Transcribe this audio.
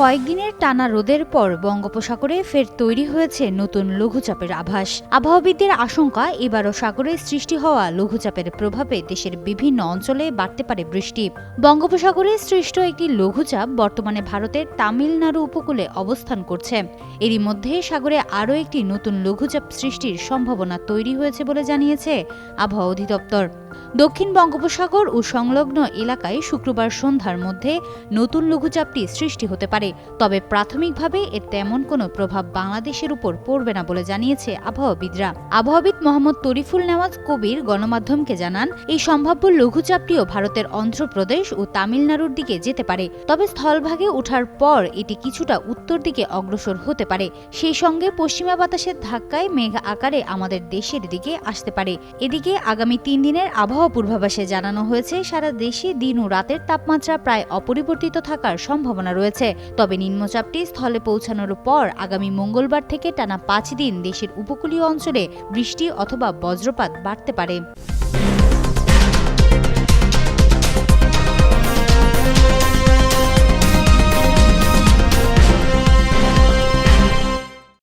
কয়েকদিনের টানা রোদের পর বঙ্গোপসাগরে ফের তৈরি হয়েছে নতুন লঘুচাপের আভাস। আবহাওয়াবিদদের আশঙ্কা, এবারও সাগরে সৃষ্টি হওয়া লঘুচাপের প্রভাবে দেশের বিভিন্ন অঞ্চলে বাড়তে পারে বৃষ্টি। বঙ্গোপসাগরে সৃষ্ট একটি লঘুচাপ বর্তমানে ভারতের তামিলনাড়ু উপকূলে অবস্থান করছে। এরই মধ্যে সাগরে আরও একটি নতুন লঘুচাপ সৃষ্টির সম্ভাবনা তৈরি হয়েছে বলে জানিয়েছে আবহাওয়া অধিদপ্তর। দক্ষিণ বঙ্গোপসাগর ও সংলগ্ন এলাকায় শুক্রবার সন্ধ্যার মধ্যে নতুন লঘুচাপটি সৃষ্টি হতে পারে। তবে প্রাথমিকভাবে এর তেমন কোনো প্রভাব বাংলাদেশের উপর পড়বে না বলে জানিয়েছে আবহাওয়াবিদরা। আবহাওয়াবিদ মোহাম্মদ তরিফুল নেওয়াজ কবির গণমাধ্যমকে জানান, এই সম্ভাব্য লঘুচাপটিও ভারতের অন্ধ্রপ্রদেশ ও তামিলনাড়ুর দিকে যেতে পারে। তবে স্থলভাগে ওঠার পর এটি কিছুটা উত্তর দিকে অগ্রসর হতে পারে। সেই সঙ্গে পশ্চিমা বাতাসের ধাক্কায় মেঘ আকারে আমাদের দেশের দিকে আসতে পারে। এদিকে আগামী তিন দিনের আবহাওয়া পূর্বাভাসে জানানো হয়েছে, সারা দেশে দিন ও রাতের তাপমাত্রা প্রায় অপরিবর্তিত থাকার সম্ভাবনা রয়েছে। তবে নিম্নচাপটি স্থলে পৌঁছানোর পর আগামী মঙ্গলবার থেকে টানা পাঁচ দিন দেশের উপকূলীয় অঞ্চলে বৃষ্টি অথবা বজ্রপাত বাড়তে পারে।